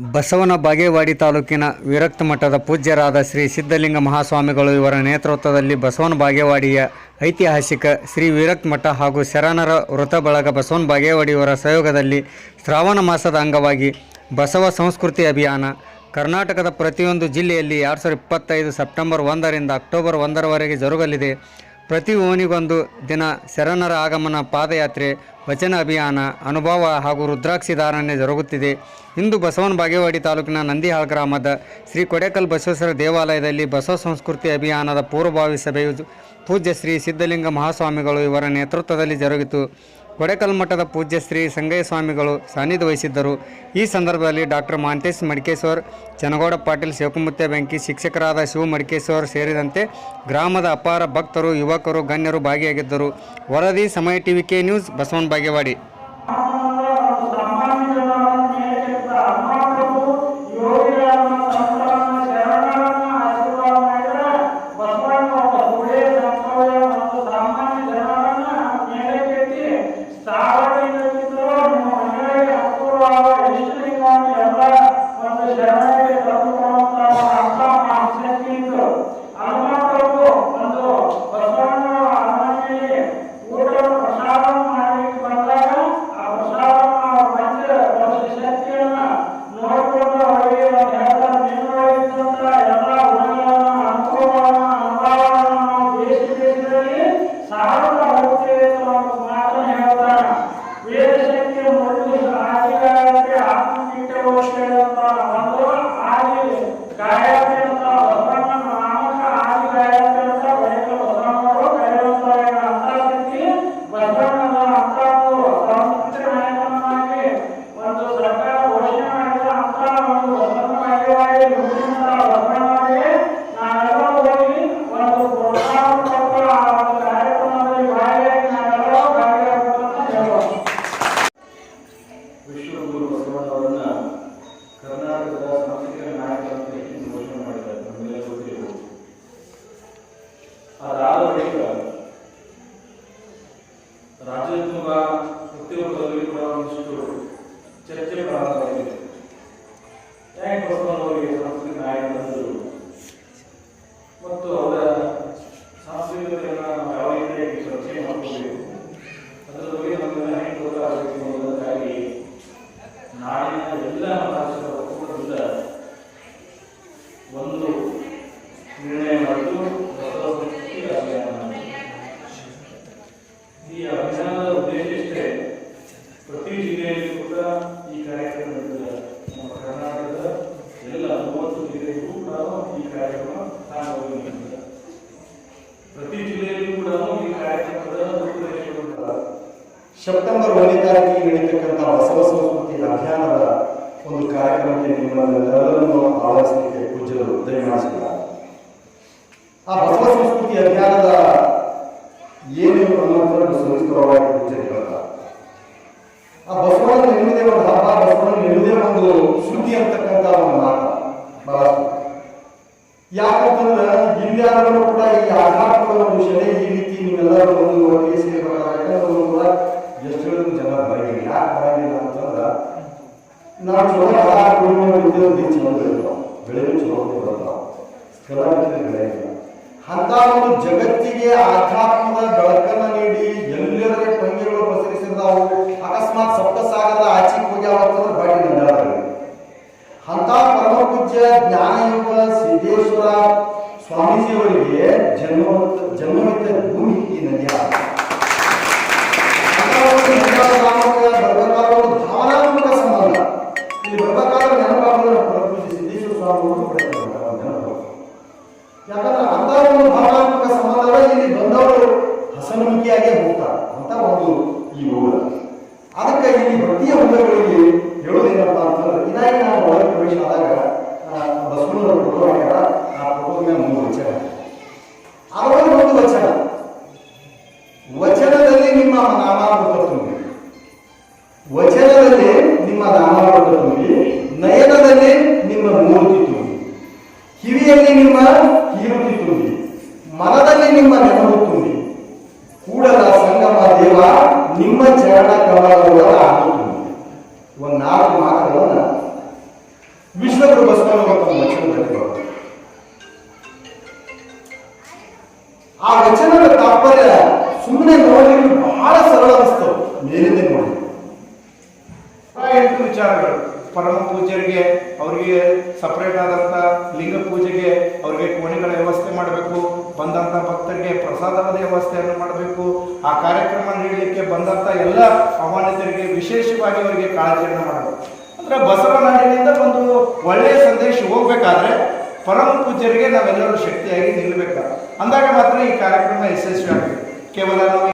ಬಸವನ ಬಾಗೇವಾಡಿ ತಾಲೂಕಿನ ವಿರಕ್ತ ಮಠದ ಪೂಜ್ಯರಾದ ಶ್ರೀ ಸಿದ್ಧಲಿಂಗ ಮಹಾಸ್ವಾಮಿಗಳು ಇವರ ನೇತೃತ್ವದಲ್ಲಿ ಬಸವನ ಬಾಗೇವಾಡಿಯ ಐತಿಹಾಸಿಕ ಶ್ರೀ ವಿರಕ್ತ ಮಠ ಹಾಗೂ ಶರಣರ ವೃತ ಬಳಗ ಬಸವನ ಬಾಗೇವಾಡಿ ಇವರ ಸಹಯೋಗದಲ್ಲಿ ಶ್ರಾವಣ ಮಾಸದ ಅಂಗವಾಗಿ ಬಸವ ಸಂಸ್ಕೃತಿ ಅಭಿಯಾನ. ಕರ್ನಾಟಕದ ಪ್ರತಿಯೊಂದು ಜಿಲ್ಲೆಯಲ್ಲಿ ಎರಡು ಸಾವಿರದ ಇಪ್ಪತ್ತೈದು ಸೆಪ್ಟೆಂಬರ್ ಒಂದರಿಂದ ಅಕ್ಟೋಬರ್ ಒಂದರವರೆಗೆ ಜರುಗಲಿದೆ. ಪ್ರತಿ ಓಣಿಗೊಂದು ದಿನ ಶರಣರ ಆಗಮನ ಪಾದಯಾತ್ರೆ ವಚನ ಅಭಿಯಾನ, ಅನುಭವ ಹಾಗೂ ರುದ್ರಾಕ್ಷಿ ಧಾರಣೆ ಜರುಗುತ್ತಿದೆ. ಇಂದು ಬಸವನ ಬಾಗೇವಾಡಿ ತಾಲೂಕಿನ ನಂದಿಹಾಳ್ ಗ್ರಾಮದ ಶ್ರೀ ಕೊಡೇಕಲ್ ಬಸವೇಶ್ವರ ದೇವಾಲಯದಲ್ಲಿ ಬಸವ ಸಂಸ್ಕೃತಿ ಅಭಿಯಾನದ ಪೂರ್ವಭಾವಿ ಸಭೆಯು ಪೂಜ್ಯ ಶ್ರೀ ಸಿದ್ಧಲಿಂಗ ಮಹಾಸ್ವಾಮಿಗಳು ಇವರ ನೇತೃತ್ವದಲ್ಲಿ ಜರುಗಿತು. ಕೊಡೇಕಲ್ ಮಠದ ಪೂಜ್ಯ ಶ್ರೀ ಸಂಗಯ್ಯ ಸ್ವಾಮಿಗಳು ಸಾನ್ನಿಧ್ಯ ವಹಿಸಿದ್ದರು. ಈ ಸಂದರ್ಭದಲ್ಲಿ ಡಾಕ್ಟರ್ ಮಾಂತೇಶ್ ಮಡಿಕೇಶ್ವರ್ ಚನಗೌಡ ಪಾಟೀಲ್ ಶಿವಕುಮುತ್ತೆ ಬೆಂಕಿ ಶಿಕ್ಷಕರಾದ ಶಿವ ಮಡಿಕೇಶ್ವರ್ ಸೇರಿದಂತೆ ಗ್ರಾಮದ ಅಪಾರ ಭಕ್ತರು, ಯುವಕರು, ಗಣ್ಯರು ಭಾಗಿಯಾಗಿದ್ದರು. ವರದಿ ಸಮಯ TV K news, Basavana Bagewadi ಅದಾದ ಬಳಿಕ ರಾಜ್ಯೋದ್ಯಮ ಉದ್ಯೋಗದಲ್ಲಿ ಕೂಡ ಒಂದಿಷ್ಟು ಚರ್ಚೆ ಪ್ರಾರಂಭವಾಗಿದೆ ಟ್ಯಾಂಕ್ ಬಸವಣ್ಣವರಿಗೆ ಸಾಂಸ್ಕೃತಿಕ ನಾಯಕ ಅಂದರು ಮತ್ತು ಅವರ ಸಾಂಸ್ಕೃತಿಕತೆಯನ್ನು ನಾವು ಯಾವ ರೀತಿಯಾಗಿ ಚರ್ಚೆ ಮಾಡಿಕೊಳ್ಬೇಕು, ಅದರ ಬಗ್ಗೆ ನಮಗೆ ಹೆಂಗೆ ಗೊತ್ತಾಗಬೇಕು ಅನ್ನೋದಕ್ಕಾಗಿ ನಾಡಿನ ಎಲ್ಲ ರಾಷ್ಟ್ರದ ಒಕ್ಕೂಟದಿಂದ ಒಂದು ನಿರ್ಣಯ ಪ್ರತಿ ಜಿಲ್ಲೆಯಲ್ಲಿ ಕೂಡ ಈ ಕಾರ್ಯಕ್ರಮ ನಡೆದಿದೆ ನಮ್ಮ ಕರ್ನಾಟಕದ ಎಲ್ಲ ಮೂವತ್ತು ಜಿಲ್ಲೆಗೂ ಕೂಡ ಈ ಕಾರ್ಯಕ್ರಮ ಸಾಗುವುದು ಪ್ರತಿ ಜಿಲ್ಲೆಯಲ್ಲೂ ಕೂಡ ಈ ಕಾರ್ಯಕ್ರಮದ ಸೆಪ್ಟೆಂಬರ್ ಒಂದನೇ ತಾರೀಕಿಗೆ ನಡೀತಕ್ಕಂಥ ಬಸವ ಸಂಸ್ಕೃತಿ ಅಭಿಯಾನದ ಒಂದು ಕಾರ್ಯಕ್ರಮಕ್ಕೆ ನಿಮ್ಮನ್ನೆಲ್ಲರನ್ನು ಆಹ್ವಾನಿಸಲಿಕ್ಕೆ ಪೂಜ್ಯರು ದಯಮಾಡಿಸಿದ್ದಾರೆ ಆ ಬಸವ ಸಂಸ್ಕೃತಿ ಅಭಿಯಾನದ ಏನೇನು ಅನ್ನೋದನ್ನು ಸವಿಸ್ತರವಾಗಿ ಪೂಜ್ಯರು ಹೇಳ್ತಾರೆ ಆ ಬಸವಣ್ಣ ನಿಲ್ಲದೆ ಒಂದು ಹಬ್ಬ ಬಸವಣ್ಣ ನಿಲ್ಲದೆ ಒಂದು ಸುದ್ದಿ ಅಂತಕ್ಕಂಥ ಒಂದು ಮಾತು ಬಹಳಷ್ಟು. ಯಾಕಂತಂದ್ರೆ ಇನ್ಯಾರು ಕೂಡ ಈ ಆಧ್ಯಾತ್ಮದ ವಿಷಯ, ಈ ರೀತಿ ನೀವೆಲ್ಲರೂ ಒಂದು ಒಟ್ಟಿಗೆ ಸೇರಬೇಕಾದ್ರೆ ಕೂಡ ಎಷ್ಟು ಹೇಳಿದ್ರು ಜನ ಬರೀ ಯಾಕೆ ಬರಲಿಲ್ಲ ಅಂತಂದ್ರೆ, ನಾವು ಚಲೋ ಆಹಾರ ಕುಡಿಯುವ ಚಲೋ ಬೆಳಿತಾವ ಬೆಳೆಯಲು ಚಲೋ ಬರ್ತಾವ ಸ್ಥಳ ಬೆಳೆಯಂಗಿಲ್ಲ ಅಂತ ಒಂದು ಜಗತ್ತಿಗೆ ಆಧ್ಯಾತ್ಮದ ಬೆಳಕನ್ನು ನೀಡಿ ಎಲ್ಲರ ಪಂಗಿಗಳು ಪಸರಿಸಿದಾವು ಅಕಸ್ಮಾತ್ ಸಪ್ತಸಾಗರದ ಆಚೆಗೆ ಹೋಗ್ಯಾವ ಅಂತಂದ್ರೆ ಬಾಡಿ ನಂದಾಡ್ತಾರೆ ಅಂತ ಪರಮ ಪೂಜ್ಯ ಜ್ಞಾನಯುಗ ಸಿದ್ದೇಶ್ವರ ಸ್ವಾಮೀಜಿಯವರಿಗೆ ಜನ್ಮ ಜನ್ಮವಿದ್ದ ಭೂಮಿ ಈ ನದಿಯ. ಬರ್ಬೇಕಾದ ಭಾವನಾತ್ಮಕ ಸಂಬಂಧ. ಇಲ್ಲಿ ಬರ್ಬೇಕಾದ್ರೆ ನೆನಪಾಗೋದು ಪರಮ ಪೂಜ್ಯ ಸಿದ್ದೇಶ್ವರ ಸ್ವಾಮಿಗಳು ನೆನಪು ಭಾವನಾತ್ಮಕ ಸಂಬಂಧ ಇಲ್ಲಿ ಬಂದವರು ಹಸನುಮುಖಿಯಾಗೇ ಹೋಗ್ತಾರೆ. ಅಂತ ಒಂದು ಈ ಅದಕ್ಕೆ ಇಲ್ಲಿ ಭಕ್ತಿಯ ಹುದ್ದೆಗಳಿಗೆ ಕಿವಿಯಲ್ಲಿ ನಿಮ್ಮ ಕೀರುತಿ ತುಂಬಿ, ಮನದಲ್ಲಿ ನಿಮ್ಮ ನೆನಪು ತುಂಬಿ, ಕೂಡಲ ಸಂಗಮ ದೇವ, ನಿಮ್ಮ ಚರಣ ಕಮಲಗಳ ಆಟು ಒಂದು ನಾಲ್ಕು ಮಾತುಗಳನ್ನು ವಿಶ್ವಗುರು ಬಸವನವರು ವಚನದಲ್ಲಿ ಆ ವಚನದ ತಾತ್ಪರ್ಯ ಸುಮ್ಮನೆ ನೋಡಲಿಕ್ಕೆ ಬಹಳ ಸರಳ ಅನಿಸ್ತು. ಮೇಲಿಂದ ನೋಡಿ. ಎಂಟು ವಿಚಾರಗಳು. ಪರಮ ಪೂಜ್ಯರಿಗೆ ಅವರಿಗೆ ಸಪ್ರೇಟ್ ಆದಂಥ ಲಿಂಗ ಪೂಜೆಗೆ ಅವರಿಗೆ ಕೋಣೆಗಳ ವ್ಯವಸ್ಥೆ ಮಾಡಬೇಕು ಬಂದಂಥ ಭಕ್ತರಿಗೆ ಪ್ರಸಾದದ ವ್ಯವಸ್ಥೆಯನ್ನು ಮಾಡಬೇಕು. ಆ ಕಾರ್ಯಕ್ರಮ ನೀಡಲಿಕ್ಕೆ ಬಂದಂಥ ಎಲ್ಲ ಆಹ್ವಾನಿತರಿಗೆ ವಿಶೇಷವಾಗಿ ಅವರಿಗೆ ಕಾಳಜಿಯನ್ನು ಮಾಡಬೇಕು. ಅಂದ್ರೆ ಬಸವನಾಡಿನಿಂದ ಒಂದು ಒಳ್ಳೆಯ ಸಂದೇಶ ಹೋಗ್ಬೇಕಾದ್ರೆ ಪರಮ ಪೂಜ್ಯರಿಗೆ ನಾವೆಲ್ಲರೂ ಶಕ್ತಿಯಾಗಿ ನಿಲ್ಲಬೇಕು ಅಂದಾಗ ಮಾತ್ರ ಈ ಕಾರ್ಯಕ್ರಮ ಯಶಸ್ವಿ ಕೇವಲ ನಾವು